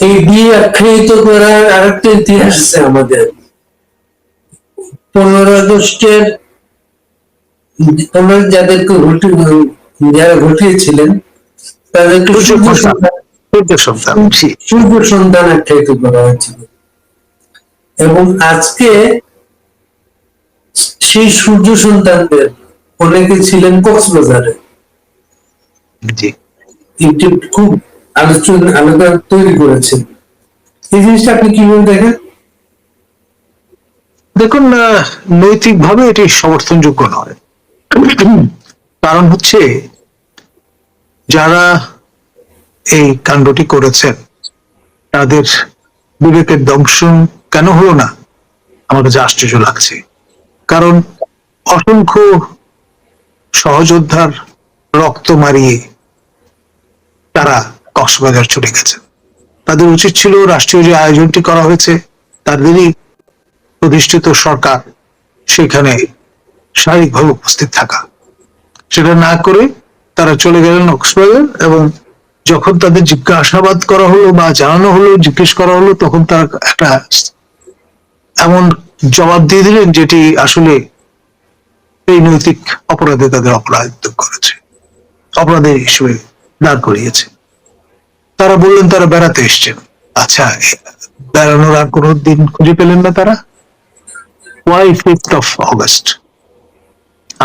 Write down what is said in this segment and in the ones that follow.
এই বিয়ে আখ্যায়িত করার আরেকটা ইতিহাস আছে আমাদের। পনেরো আগস্টের আমরা যাদেরকে ঘটি যারা ঘটিয়েছিলেন তাদেরকে সূর্য সন্তান। আখ্যায়িত করা হয়েছিল। এবং আজকে সেই সূর্য সন্তানদের অনেকে ছিলেন কক্সবাজারে। একটি খুব আলোচনা আলাদা তৈরি করেছেন এই জিনিসটা আপনি কীভাবে দেখেন দেখুন নৈতিক ভাবে এটি সমর্থনযোগ্য নয়। কারণ হচ্ছে, যারা এই কাণ্ডটি করেছেন, তাদের বিবেকের দংশন কেন হলো না? আমার কাছে আশ্চর্য লাগছে। কারণ অসংখ্য সহযোদ্ধার রক্ত মারিয়ে তারা কক্সবাজার চলে গেছে। তাদের উচিত ছিল রাষ্ট্রীয় যে আয়োজনটি করা হয়েছে তাদেরই প্রতিষ্ঠিত সরকার সেখানে শারীরিকভাবে উপস্থিত থাকা। সেটা না করে তারা চলে গেলেন কক্সবাজার এবং যখন তাদের জিজ্ঞাসাবাদ করা হলো বা জানানো হলো, জিজ্ঞেস করা হলো, তখন তারা একটা এমন জবাব দিয়ে দিলেন যেটি আসলে এই নৈতিক অপরাধে তাদের অপরাধিত করেছে অপরাধী হিসেবে দাঁড় করিয়েছে। তারা বললেন, তারা বেড়াতে এসছেন আচ্ছা বেড়ানোর আর কোনো দিন খুঁজে পেলেন না তারা? ওয়াই ফিফথ অফ অগস্ট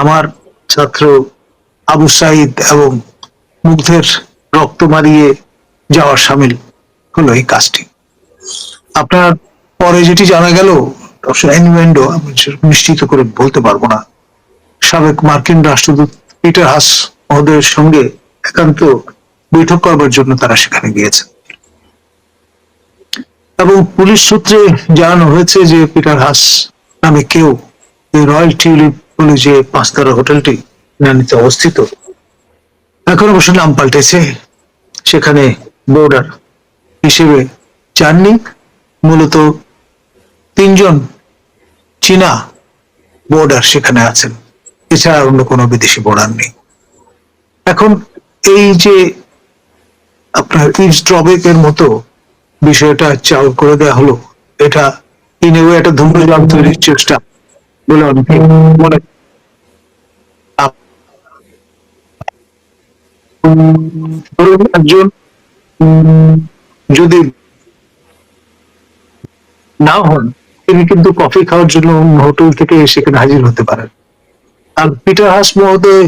আমার ছাত্র আবু সাইদ এবং মুগ্ধের রক্ত মারিয়ে যাওয়ার সামিল হলো এই কাজটি। আপনার পরে যেটি জানা গেল নিশ্চিত করে বলতে পারব না। সাবেক মার্কিন রাষ্ট্রদূত পিটার হাস মহোদয়ের সঙ্গে একান্ত বৈঠক করবার জন্য তারা সেখানে গিয়েছেন এবং পুলিশ সূত্রে জানানো হয়েছে যে পিটার হাস নামে কেউ রয়্যাল টিউলিপ বলে যে পাঁচতারা হোটেলটি নানিতে অবস্থিত, এখন অবশ্য নাম পাল্টেছে। সেখানে বোর্ডার হিসেবে যাননি মূলত তিনজন চীনা বোর্ডার সেখানে আছেন। এছাড়া অন্য কোনো বিদেশি বোর্ডার নেই। এখন এই যে আপনার ইজ ড্রবেক এর মতো বিষয়টা চাল করে দেওয়া হলো। এটা ইন এ একটা ধূম্রজাল তৈরির চেষ্টা বলে অনেকে মনে একজন যদি না হন, তিনি কিন্তু কফি খাওয়ার জন্য হোটেল থেকে সেখানে হাজির হতে পারেন। আর পিটার হাস মহোদয়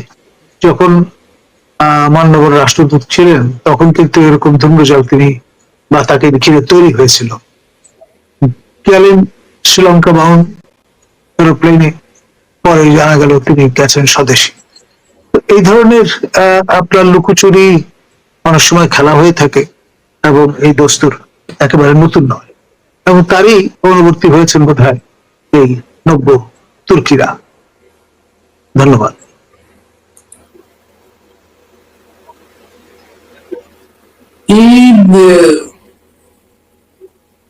যখন মান্যবর রাষ্ট্রদূত ছিলেন, তখন কিন্তু এরকম ধূম্রজাল তিনি বা তাকে ঘিরে তৈরি হয়েছিল। গেলেন শ্রীলঙ্কা বাহন এরোপ্লেনে, পরে জানা গেল তিনি গেছেন স্বদেশী। এই ধরনের আপনার লুকোচুরি অনেক সময় খেলা হয়ে থাকে এবং এই দস্তুর একেবারে নতুন নয়। এবং তারই অনুবর্তী হয়েছেন বোধ এই নব্য তুর্কিরা। ধন্যবাদ।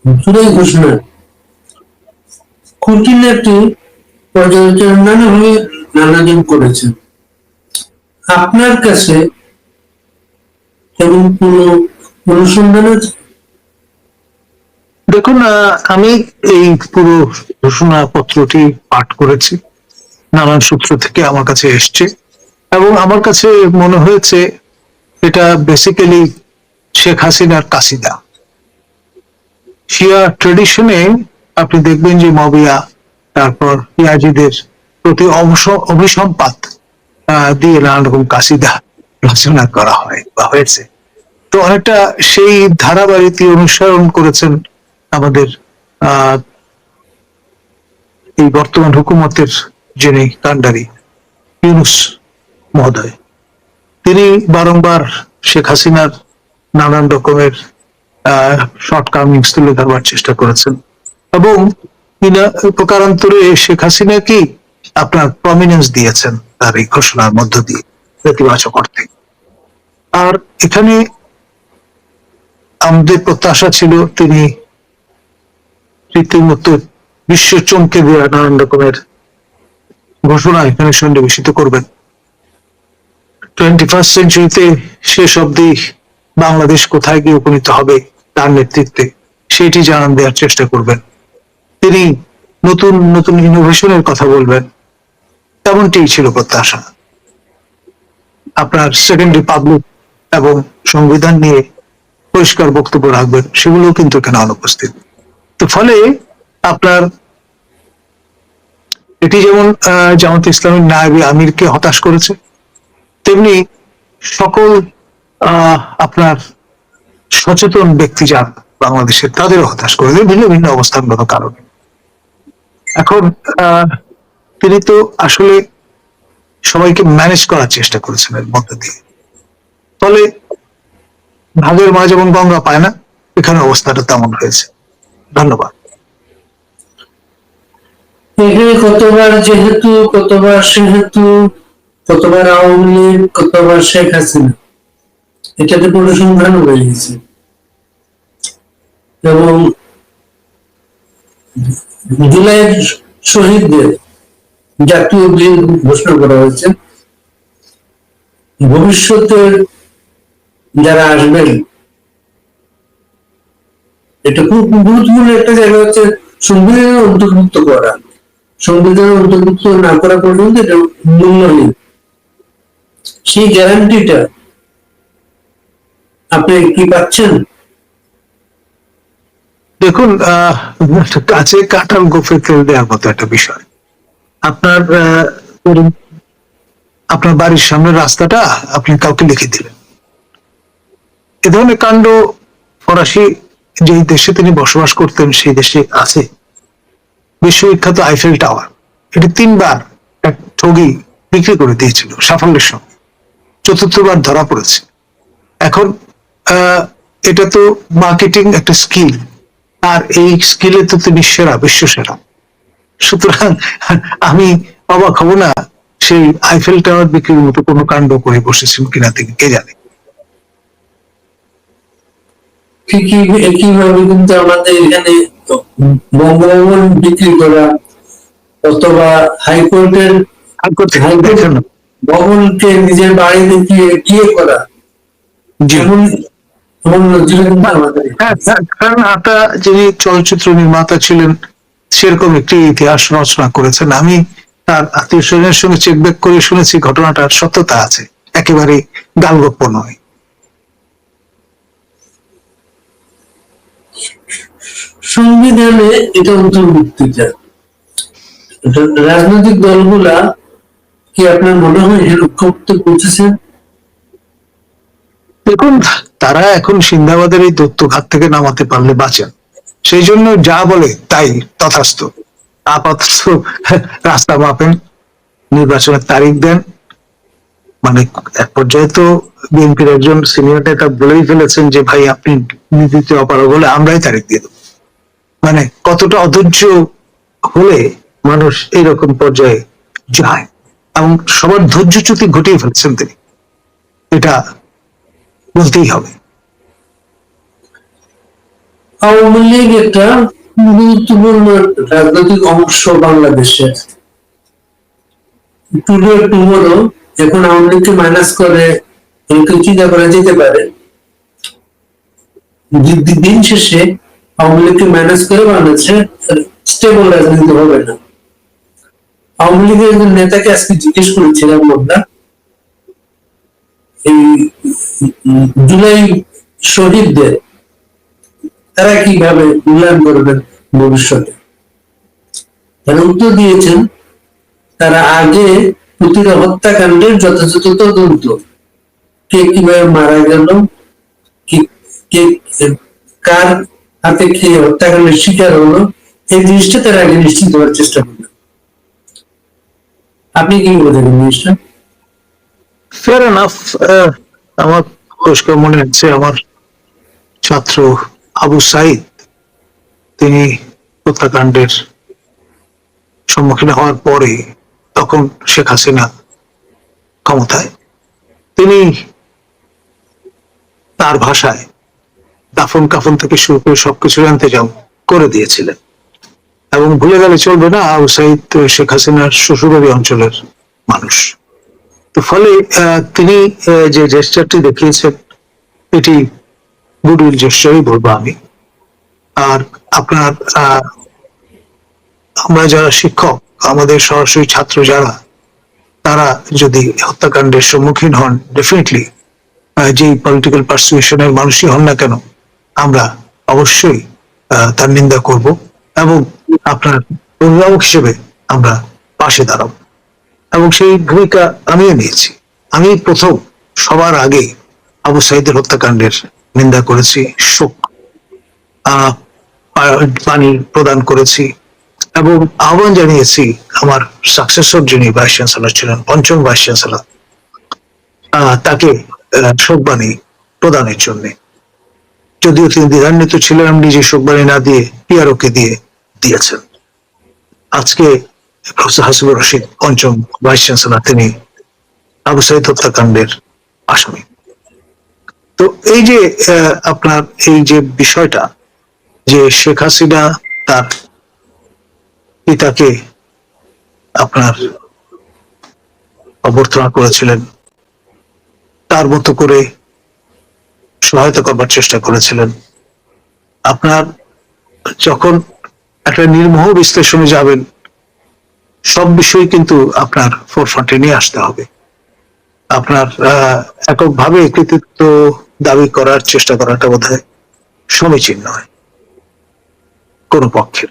জুলাই ঘোষণা খুঁটিনাটি পর্যালোচনা নানাভাবে নানাজন করেছেন। আপনার কাছে কোন অনুসন্ধান আছে? দেখুন আমি এই পুরো ঘোষণা পত্রটি পাঠ করেছি। নানান সূত্র থেকে আমার কাছে এসছে। এবং আমার কাছে মনে হয়েছে এটা বেসিক্যালি শেখ হাসিনার কাসিদা। শিয়া ট্রেডিশনে আপনি দেখবেন যে মবিয়া, তারপর ইয়াজিদের প্রতি অভিসম্পাত দিয়ে নানান রকম কাসিদা রচনা করা হয় বা হয়েছে। তো অনেকটা সেই ধারাবাহিকটি অনুসরণ করেছেন আমাদের এই বর্তমান হুকুমতের যিনি কান্ডারি ইউনুস মহোদয়। তিনি বারংবার শেখ হাসিনার নানান রকমের শর্ট কামিংস তুলে ধরবার চেষ্টা করেছেন। এবং প্রকারান্তরে শেখ হাসিনা কি আপনার প্রমিনেন্স দিয়েছেন তার এই ঘোষণার মধ্য দিয়ে, নেতিবাচক অর্থে। আর এখানে আমাদের প্রত্যাশা ছিল তিনি রীতিমতো বিশ্ব চমকে দেওয়া নানান রকমের ঘোষণা এখানে সন্নিবেশিত করবেন। টোয়েন্টি ফার্স্ট সেঞ্চুরিতে শেষ অব্দি বাংলাদেশ কোথায় গিয়ে উপনীত হবে তার নেতৃত্বে, সেটি জানান দেওয়ার চেষ্টা করবেন। তিনি নতুন নতুন ইনোভেশনের কথা বলবেন। তেমনটিই ছিল প্রত্যাশা। আপনার সেকেন্ড রিপাবলিক এবং সংবিধান নিয়ে পরিষ্কার বক্তব্য রাখবেন, সেগুলো কিন্তু এখানে অনুপস্থিত। তো ফলে আপনার এটি যেমন জামাত ইসলামের নায়বী আমিরকে হতাশ করেছে, তেমনি সকল আপনার সচেতন ব্যক্তি যান বাংলাদেশের তাদেরও হতাশ করে দেয় ভিন্ন ভিন্ন অবস্থানগত কারণে। এখন তিনি তো আসলে সবাইকে ম্যানেজ করার চেষ্টা করেছেন এর মধ্যে দিয়ে। ফলে ভাগের মাঝ এবং গঙ্গা পায় না, এখানে অবস্থাটা তেমন হয়েছে। ধন্যবাদ। এখানে কতবার যেহেতু, কতবার সেহেতু, কতবার আওয়ামী লীগ, কতবার শেখ হাসিনা? এটাতে পরিসংখ্যান হয়ে গেছে। এবং জুলাই শহীদদের জাতীয় দিন ঘোষণা করা হয়েছে। ভবিষ্যতের যারা আসবেন, এটা খুব গুরুত্বপূর্ণ একটা জায়গা হচ্ছে সংবিধানের অন্তর্ভুক্ত করা। সংবিধানের অন্তর্ভুক্ত না করা পর্যন্ত এটা মূল্যহীন। সেই গ্যারান্টিটা আপনি কি পাচ্ছেন? দেখুন কাছে গোফে দেওয়ার মতো একটা বিষয়। আপনার আপনার বাড়ির সামনের রাস্তাটা আপনি কাউকে লিখে দিলেন। এ ধরনের কাণ্ড ফরাসি যেই দেশে তিনি বসবাস করতেন, সেই দেশে আছে। বিশ্ববিখ্যাত আইফেল টাওয়ার। এটি তিনবার এক ঠগি বিক্রি করে দিয়েছিল সাফল্যের সঙ্গে। চতুর্থবার ধরা পড়েছে। এখন এটা তো মার্কেটিং একটা স্কিল আর এই স্কিলে তো তিনি সেরা বিশ্ব সেরা সুতরাং আমি অবাক হব না সেই আইফেল টাওয়ার বিক্রির মতো কোনো কাণ্ড করে বসেছেন কিনা তিনি কে জানে? ঠিকই একইভাবে কিন্তু আমাদের এখানে বঙ্গভবন বিক্রি করা অথবা হাইকোর্টের। ভবনকে নিজের বাড়িতে গিয়ে গিয়ে করা জি। আমাদের হ্যাঁ, হ্যাঁ, যিনি চলচ্চিত্র নির্মাতা ছিলেন সেরকম একটি ইতিহাস রচনা করেছেন। আমি তার আত্মীয় স্বজনের সঙ্গে চেক ব্যাক করে শুনেছি ঘটনাটার সত্যতা আছে। একেবারে গালগপ্প নয়। সংবিধানে এটা অন্তর্ভুক্তিটা রাজনৈতিক দলগুলা কি আপনার মনে হয় এর লক্ষ্য করতে পৌঁছেছে দেখুন তারা এখন সিন্দাবাদের এই দত্তঘাত থেকে নামাতে পারলে বাঁচেন। সেই জন্য যা বলে তাই তথাস্থ। আপাতত রাস্তা মাপেন, নির্বাচনের তারিখ দেন। মানে এক পর্যায়ে তো বিএনপির একজন সিনিয়র নেতা বলেই ফেলেছেন যে, ভাই, আপনি নীতিতে অপারগ হলে আমরাই তারিখ দিয়ে দেবো। মানে কতটা অধৈর্য হলে মানুষ এইরকম পর্যায়ে যায়। এবং সবার ধৈর্যচ্যুতি ঘটিয়ে ফেলছেন তিনি। এটা বলতেই হবে। আওয়ামী লীগ একটা গুরুত্বপূর্ণ রাজনৈতিক অংশ বাংলাদেশের। টুডে টুমোরো এখন আওয়ামী লীগকে মাইনাস করে কেউ চিন্তা করা যেতে পারে। দিন শেষে আওয়ামী লীগকে মাইনাস করে বাংলাদেশে স্টেবল রাজনীতি হবে না। আওয়ামী লীগের একজন নেতাকে আজকে জিজ্ঞেস করেছিলাম আমরা, এই জুলাই শহীদদের তারা কীভাবে মূল্যায়ন করবেন ভবিষ্যতে? তারা উত্তর দিয়েছেন, তারা আগে প্রতিটা হত্যাকাণ্ডের যথাযথ তদন্ত কে কীভাবে মারা গেল, কে কার হাতে খেয়ে হত্যাকাণ্ডের শিকার হলো, এই জিনিসটা তারা আগে নিশ্চিত হওয়ার চেষ্টা করবেন। আপনি কি বোঝেন জিনিসটা ফেয়ার এনাফ আমার পরিষ্কার মনে হচ্ছে আমার ছাত্র আবু সাইদ, তিনি হত্যাকাণ্ডের সম্মুখীন হওয়ার পরে তখন শেখ হাসিনা ক্ষমতায়। তিনি তার ভাষায় দাফন কাফন থেকে শুরু করে সবকিছু ইন্তজাম করে দিয়েছিলেন। এবং ভুলে গেলে চলবে না, আবু সাইদ শেখ হাসিনার শ্বশুরবাড়ি অঞ্চলের মানুষ। তো ফলে তিনি যে জেস্টারটি দেখিয়েছেন, এটি গুডউইল জেস্টারই বলব আমি। আর আপনার আমরা যারা শিক্ষক, আমাদের সরাসরি ছাত্র যারা, তারা যদি হত্যাকাণ্ডের সম্মুখীন হন ডেফিনেটলি যে পলিটিক্যাল পার্সুয়েশনের মানুষই হন না কেন, আমরা অবশ্যই তার নিন্দা করব এবং আপনার অভিভাবক হিসেবে আমরা পাশে দাঁড়াবো। এবং সেই ভূমিকা আমিও নিয়েছি। আমি প্রথম সবার আগে আবু সাইদের হত্যাকাণ্ডের নিন্দা করেছি, শোক পানি প্রদান করেছি এবং আহ্বান জানিয়েছি আমার সাকসেসর যিনি ভাইস চ্যান্সেলর ছিলেন, পঞ্চম ভাইস চ্যান্সেলর তাকে শোকবাণী প্রদানের জন্য। যদিও তিনি দ্বিধান্বিত ছিলেন আমি নিজে শোকবাণী না দিয়ে পিআরও কে দিয়ে দিয়েছেন। আজকে প্রফেসর হাসিবুর রশিদ, পঞ্চম ভাইস চ্যান্সেলর, তিনি আবু সাইদ হত্যাকাণ্ডের আসামি। তো এই যে আপনার এই যে বিষয়টা, যে শেখ হাসিনা তার পিতাকে আপনার অভ্যর্থনা করেছিলেন, তার মতো করে সহায়তা করবার চেষ্টা করেছিলেন। আপনার যখন একটা নির্মোহ বিশ্লেষণে যাবেন সব বিষয় কিন্তু আপনার ফোরফ্রন্টে নিয়ে আসতে হবে। আপনার এককভাবে কৃতিত্ব দাবি করার চেষ্টা করাটা বোধ হয় সমীচীন নয় কোনো পক্ষের।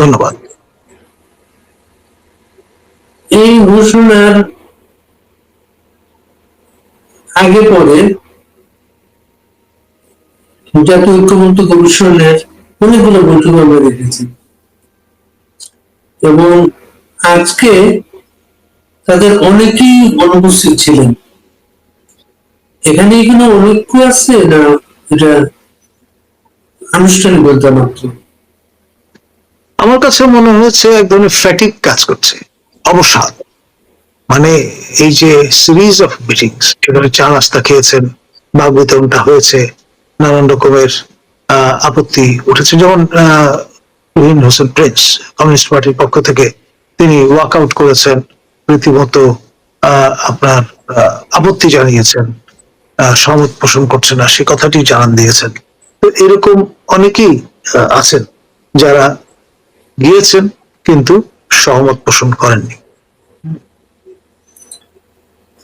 ধন্যবাদ। এই ঘোষণার আগে পরে জাতীয় ঐক্যমত্য কমিশনের অনেকগুলো বৈঠক আমরা দেখেছি। এবং আজকে তাদের অনেকেই অনুপস্থিত ছিলেন। এখানে কোনো ঐক্য আছে না এটা আনুষ্ঠানিকতা মাত্র? আমার কাছে মনে হয়েছে এক ধরনের ফ্যাটিক কাজ করছে, অবসাদ। মানে এই যে সিরিজ অফ মিটিংস এখানে চা নাস্তা খেয়েছেন বাঘ বিতরণটা হয়েছে, নানান রকমের আপত্তি উঠেছে। যেমন আহ, হোসেন প্রিন্স কমিউনিস্ট পার্টির পক্ষ থেকে তিনি ওয়াক আউট করেছেন রীতিমতো আপনার আপত্তি জানিয়েছেন সহমত পোষণ করছে না সে কথাটি জানান দিয়েছেন। তো এরকম অনেকেই আছেন যারা গিয়েছেন কিন্তু সহমত পোষণ করেননি।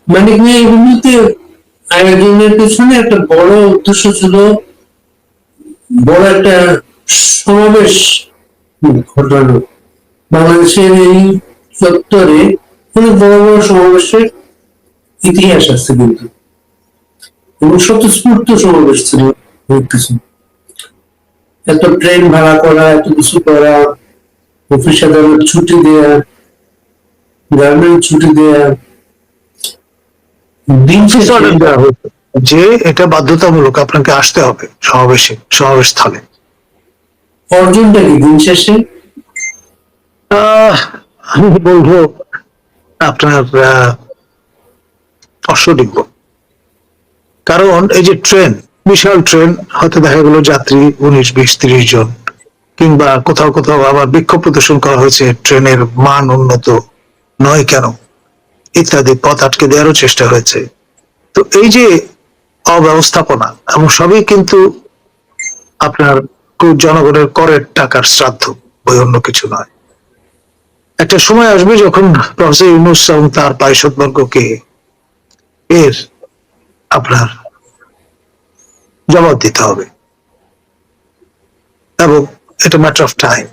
মানে কি এগুলিতে আয়োজনের পেছনে একটা বড় উদ্দেশ্য ছিল বড় একটা সমাবেশ ঘটানো বাংলাদেশের এই চত্বরে অনেক বড় বড় সমাবেশের ইতিহাস আছে কিন্তু। এবং স্বতঃস্ফূর্ত সমাবেশ ছিল অনেক কিছু। এত ট্রেন ভাড়া করা, এত কিছু করা অফিস আদালত ছুটি দেয়া গার্মেন্ট ছুটি দেয়া, দিন শেষে দেওয়া হয়েছে। যে এটা বাধ্যতামূলক আপনাকে আসতে হবে সমাবেশে সমাবেশ স্থলে অর্জনটা কি দিন শেষে? আমি বলব আপনার আহ, কারণ এই যে ট্রেন বিশাল ট্রেন হয়তো দেখা গেল যাত্রী উনিশ বিশ তিরিশ জন কিংবা কোথাও কোথাও আবার বিক্ষোভ প্রদর্শন করা হয়েছে ট্রেনের মান উন্নত নয় কেন ইত্যাদি পথ আটকে দেওয়ারও চেষ্টা হয়েছে। তো এই যে অব্যবস্থাপনা এবং সবই কিন্তু আপনার জনগণের করের টাকার শ্রাদ্ধ, বই অন্য কিছু নয়। একটা সময় আসবে যখন প্রফেসর ইউনুস এবং তার পারিষদবর্গকে এর আপনার জবাব দিতে হবে। এবং এটা ম্যাটার অফ টাইম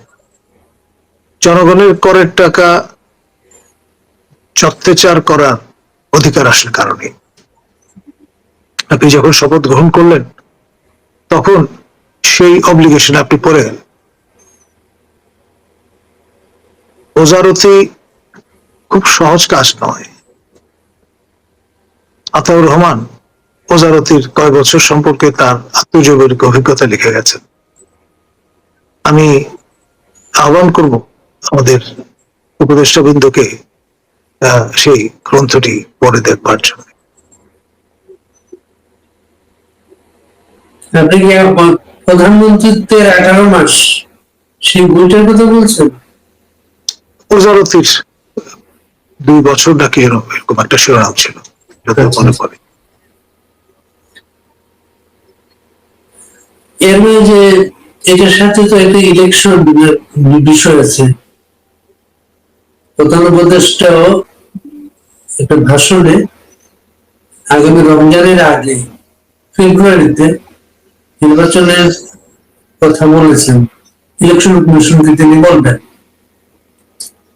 জনগণের করের টাকা চত্বেচার করার অধিকার আসলে কারণে। আপনি যখন শপথ গ্রহণ করলেন, তখন সেই অব্লিগেশন আপনি পড়ে গেলেন ওজারতি খুব সহজ কাজ নয়। আতাউর রহমান ওজারতির কয় বছর সম্পর্কে তার আত্মজৈবিক অভিজ্ঞতা লিখে গেছেন। আমি আহ্বান করব আমাদের উপদেষ্টাবৃন্দকে সেই গ্রন্থটি পড়ে দেখবার জন্য। আপনি কি প্রধানমন্ত্রীত্বের আঠারো মাস। সেই বইটার কথা বলছেন? ওজারতির দুই বছর নাকি এরকম একটা শিরোনাম ছিল আচ্ছা। মনে পড়ে। এর মানে যে এটার সাথে তো একটা ইলেকশন বিষয় আছে। প্রধান উপদেষ্টাও একটা ভাষণে আগামী রমজানের আগে ফেব্রুয়ারিতে নির্বাচনের কথা বলেছেন। ইলেকশন কমিশনকে তিনি বলবেন।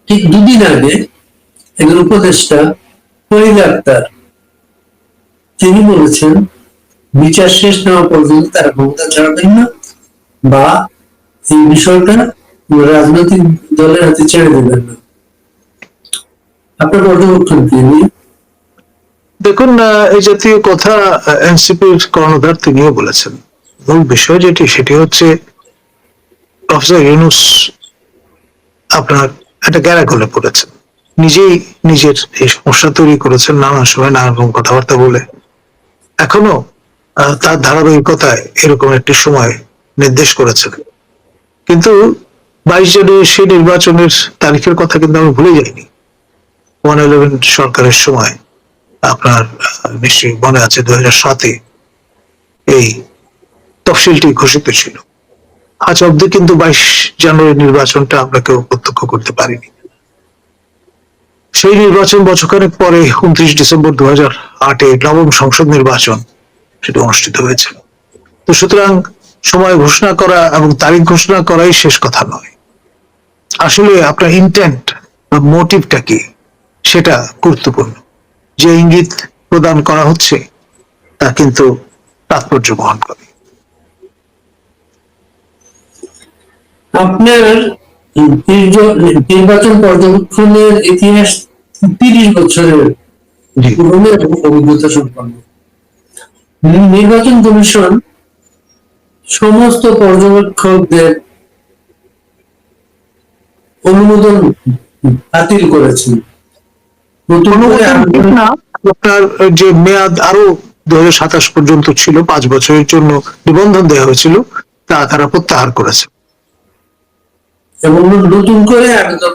ঠিক দুদিন আগে একজন উপদেষ্টা ফরিদ আক্তার, তিনি বলেছেন, বিচার শেষ না পর্যন্ত তারা ক্ষমতা ছাড়বেন না বা এই বিষয়টা রাজনৈতিক দলের হাতে ছেড়ে দেবেন না। আপনার পর্যবেক্ষণ নিয়ে? দেখুন এই জাতীয় কথা এনসিপির কর্ণধার তিনিও বলেছেন। মূল বিষয় যেটি, সেটি হচ্ছে প্রফেসর ইউনুস আপনার একটা গ্যারাগলে পড়েছেন নিজেই নিজের এই সমস্যা তৈরি করেছেন নানান সময় নানা রকম কথাবার্তা বলে। এখনও তার ধারাবাহিকতায় এরকম একটি সময় নির্দেশ করেছেন কিন্তু বাইশ জানুয়ারি সেই নির্বাচনের তারিখের কথা কিন্তু আমি ভুলে যাইনি। ওয়ান ইলেভেন সরকারের সময় আপনার নিশ্চয়ই মনে আছে দু হাজার সাতে এই তফসিলটি ঘোষিত ছিল। আজ অব্দি কিন্তু বাইশ জানুয়ারি নির্বাচনটা আমরা কেউ প্রত্যক্ষ করতে পারিনি। সেই নির্বাচন বছরখানেক পরে উনত্রিশ ডিসেম্বর দু হাজার আটে নবম সংসদ নির্বাচন সেটা অনুষ্ঠিত হয়েছিল তো সুতরাং সময় ঘোষণা করা এবং তারিখ ঘোষণা করাই শেষ কথা নয়। আসলে আপনার ইন্টেন্ট বা মোটিভটা কি সেটা গুরুত্বপূর্ণ। যে ইঙ্গিত প্রদান করা হচ্ছে তা কিন্তু তাৎপর্য বহন করে। আপনার নির্বাচন পর্যবেক্ষণের ইতিহাস তিরিশ বছরের অভিজ্ঞতা সম্পন্ন। নির্বাচন কমিশন সমস্ত পর্যবেক্ষকদের অনুমোদন বাতিল করেছে। নতুন না আপনার যে মেয়াদ আরও দু হাজার সাতাশ পর্যন্ত ছিল পাঁচ বছরের জন্য নিবন্ধন দেওয়া হয়েছিল তা তারা প্রত্যাহার করেছে। এবং নতুন করে আবেদন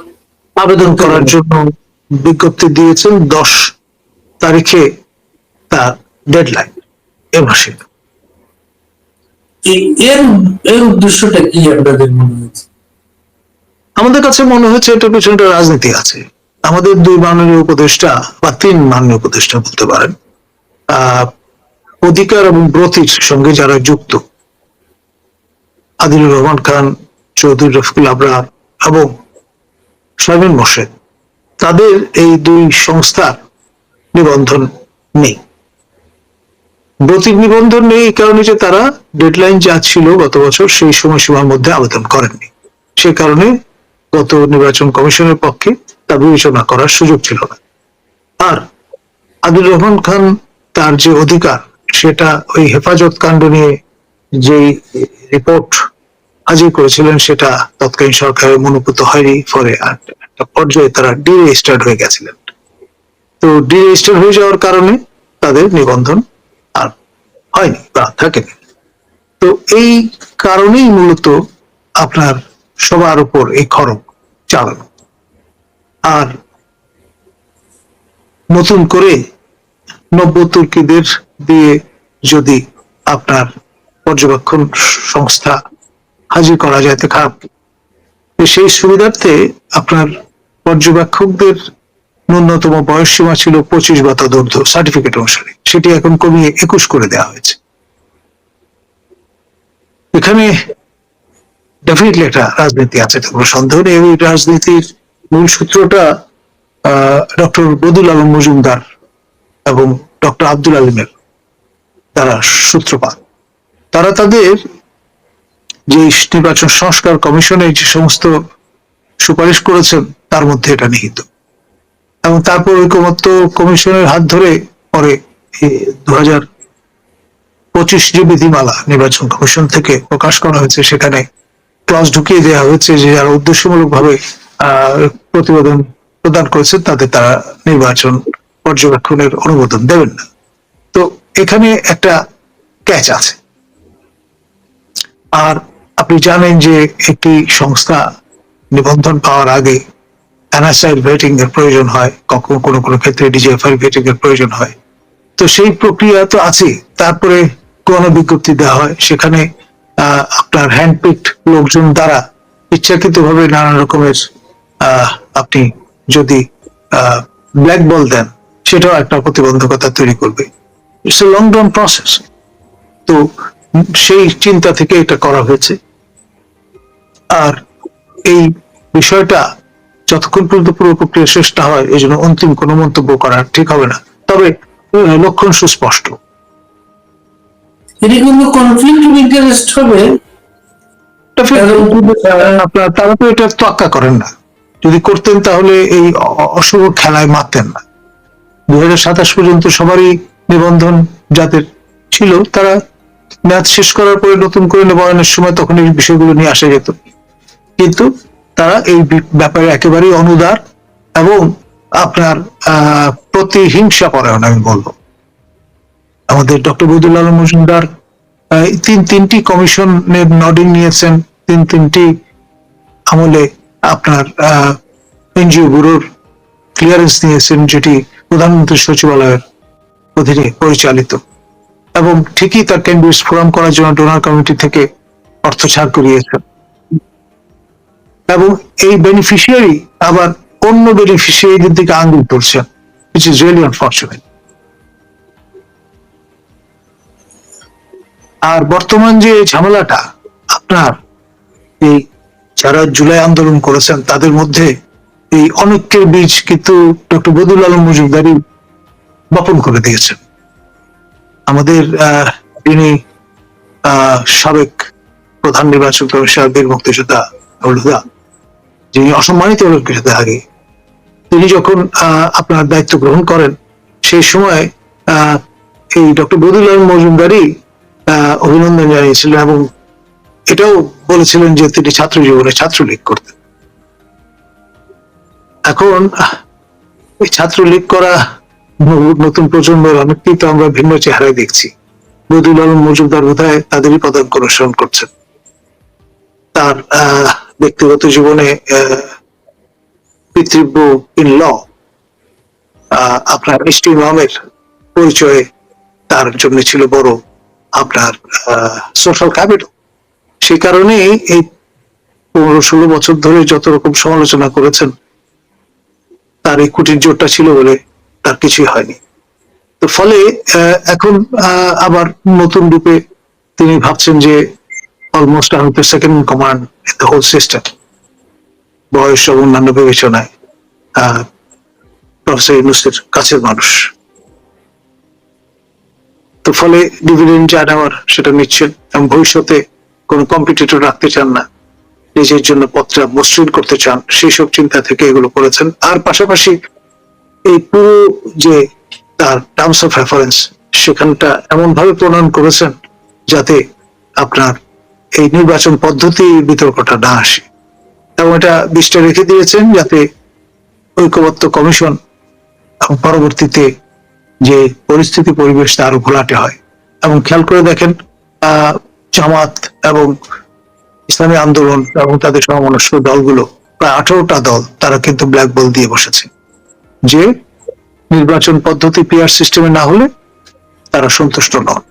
আবেদন করার জন্য বিজ্ঞপ্তি দিয়েছেন দশ তারিখে তার ডেডলাইন এ মাসে এর এর উদ্দেশ্যটা কি আপনাদের মনে হচ্ছে আমাদের কাছে মনে হচ্ছে এটার পিছনে একটা রাজনীতি আছে। আমাদের দুই মাননীয় উপদেষ্টা বা তিন মাননীয় উপদেষ্টা বলতে পারেন আহ অধিকার এবং ব্রতির সঙ্গে যারা যুক্ত আদিলুর রহমান খান চৌধুরী রফিকুল আবরার এবং শারমিন মোর্শেদ। তাদের এই দুই সংস্থার নিবন্ধন নেই। ব্রতির নিবন্ধন নেই এই কারণে যে তারা ডেডলাইন যা ছিল গত বছর সেই সময়সীমার মধ্যে আবেদন করেননি। সে কারণে গত নির্বাচন কমিশনের পক্ষে তা বিবেচনা করার সুযোগ ছিল না। আর আদিল রহমান খান তার যে অধিকার, সেটা ওই হেফাজত কাণ্ড নিয়ে যেই রিপোর্ট হাজির করেছিলেন সেটা তৎকালীন সরকারের মনোভূত হয়নি, ফলে একটা পর্যায়ে তারা ডিরেজিস্টার্ড হয়ে গেছিলেন। তো ডিরেজিস্টার হয়ে যাওয়ার কারণে তাদের নিবন্ধন আর হয়নি বা থাকেনি। তো এই কারণেই মূলত আপনার সবার উপর এই খরচ চালানো। আর নতুন করে নব্য তুর্কিদের দিয়ে যদি আপনার পর্যবেক্ষণ সংস্থা হাজির করা যায় তো খারাপ? সেই সুবিধার্থে আপনার পর্যবেক্ষকদের ন্যূনতম বয়স সীমা ছিল পঁচিশ বা তদর্ধ সার্টিফিকেট অনুসারে। সেটি এখন কমিয়ে একুশ করে দেওয়া হয়েছে। এখানে ডেফিনেটলি একটা রাজনীতি আছে কোনো সন্দেহ নেই। এই রাজনীতির মূল সূত্রটা ডক্টর বদুল আলম মজুমদার এবং ডক্টর আব্দুল আলিমের তারা সূত্রপাত। তারা তাদের যে নির্বাচন সংস্কার কমিশনের যে সমস্ত সুপারিশ করেছেন তার মধ্যে এটা নিহিত। এবং তারপর ঐকমত্য কমিশনের হাত ধরে পরে দু হাজার পঁচিশ যে বিধিমালা নির্বাচন কমিশন থেকে প্রকাশ করা হয়েছে, সেখানে ক্লজ ঢুকিয়ে দেওয়া হয়েছে যে যারা উদ্দেশ্যমূলক ভাবে প্রতিবেদন প্রদান করেছে, তাদের তারা নির্বাচন পর্যবেক্ষণের অনুমোদন দেবেন না। তো এখানে একটা ক্যাচ আছে। আর আপনি জানেন যে একটি সংস্থা নিবন্ধন পাওয়ার আগে অ্যানাসাইড ভেটিং এর প্রয়োজন হয়, কখনো কোনো কোনো ক্ষেত্রে ডিজিএফআই ভেটিং এর প্রয়োজন হয়। তো সেই প্রক্রিয়া তো আছে, তারপরে কোন বিজ্ঞপ্তি দেওয়া হয়, সেখানে আপনার হ্যান্ডপিকড লোকজন দ্বারা ইচ্ছাকৃতভাবে নানান রকমের আপনি যদি ব্ল্যাক বল দেন, সেটাও একটা প্রতিবন্ধকতা তৈরি করবে। It's a long term process তো সেই চিন্তা থেকে এটা করা হয়েছে। আর এই বিষয়টা যতক্ষণ পর্যন্ত পুরো প্রক্রিয়া শেষ না হয় এই জন্য অন্তিম কোনো মন্তব্য করা ঠিক হবে না। তবে লক্ষণ সুস্পষ্ট। এটি কিন্তু কনফ্লিক্ট অফ ইন্টারেস্ট হবে। আপনার তারা তো এটা তোয়াক্কা করেন না। যদি করতেন তাহলে এই অশুভ খেলায় মারতেন না। দু হাজার সাতাশ পর্যন্ত সবারই নিবন্ধন যাদের ছিল তারা ম্যাচ শেষ করার পরে নতুন করে নবায়নের সময় তখন এই বিষয়গুলো নিয়ে আসা যেত। কিন্তু তারা এই ব্যাপারে একেবারেই অনুদার এবং আপনার প্রতিহিংসা পরায়ণ আমি বলব। আমাদের ডক্টর বৈদুল মজুমদার তিন তিনটি কমিশনের নডিং নিয়েছেন, তিন তিনটি আমলে আপনার এনজিও ব্যুরোর ক্লিয়ারেন্স নিয়েছেন, যেটি প্রধানমন্ত্রী সচিবালয়ের অধীনে পরিচালিত। এবং ঠিকই তার ক্যান্ডিডেটস ফোরাম করার জন্য ডোনার কমিটি থেকে অর্থ ছাড় করিয়েছেন এবং এই বেনিফিশিয়ারি আবার অন্য বেনিফিশিয়ারিদের দিকে আঙ্গুল তুলছেন which is really unfortunate আর বর্তমান যে ঝামেলাটা, আপনার এই যারা জুলাই আন্দোলন করেছেন, তাদের মধ্যে এই অনেকের বীজ কিন্তু ডক্টর বদুল আলম মজুমদারি বপন করে দিয়েছেন। আমাদের আহ, সাবেক প্রধান নির্বাচন কমিশনার বীর মুক্তিযোদ্ধা হলুদা যিনি অসম্মানিত হলেন কিছুদিন আগে তিনি যখন আপনার দায়িত্ব গ্রহণ করেন সেই সময় এই ডক্টর বদুল আলম মজুমদারি আহ, অভিনন্দন জানিয়েছিলেন এবং এটাও বলেছিলেন যে তিনি ছাত্র জীবনে ছাত্রলীগ করতেন। এখন এই ছাত্রলীগ করা নতুন প্রজন্মের অনেককেই তো আমরা ভিন্ন চেহারায় দেখছি। বদুল আলম মজুমদার বোধহয় তাদেরই পদাঙ্ক অনুসরণ করছেন। তার ব্যক্তিগত জীবনে পিতৃব্য ইন ল আপনার মিষ্টি ইমামের পরিচয়ে তার জন্য ছিল বড় আপনার সোশ্যাল ক্যাপিটাল সেই কারণে এই পনেরো ষোলো বছর ধরে যত রকম সমালোচনা করেছেন, তার এই কুটির জোরটা ছিল বলে তার কিছুই হয়নি। তো ফলে এখন আবার নতুন রূপে তিনি ভাবছেন যে অলমোস্ট হয়তো second command in the whole system বয়স এবং অন্যান্য বিবেচনায় প্রফেসর ইউনুসের কাছের মানুষ। তো ফলে ডিভিডেন্ড যা নেওয়ার সেটা নিচ্ছেন এবং ভবিষ্যতে কোনো কম্পিটিটর রাখতে চান না, নিজের জন্য পথটা মসৃণ করতে চান, সেই সব চিন্তা থেকে এগুলো করেছেন। আর পাশাপাশি এই পুরো যে তার টার্মস অফ রেফারেন্স সেখানটা এমন ভাবে প্রণয়ন করেছেন যাতে আপনার এই নির্বাচন পদ্ধতি বিতর্কটা না আসে। এবং এটা বিষটা রেখে দিয়েছেন যাতে ঐক্যবদ্ধ কমিশন পরবর্তীতে যে পরিস্থিতি পরিবেশটা আরও ঘোলাটে হয়। এবং খেয়াল করে দেখেন জামাত এবং ইসলামী আন্দোলন এবং তাদের সমমনস্ক দলগুলো, প্রায় আঠারোটা দল তারা কিন্তু ব্ল্যাক বল দিয়ে বসেছে। যে নির্বাচন পদ্ধতি পিআর সিস্টেমে না হলে তারা সন্তুষ্ট নন।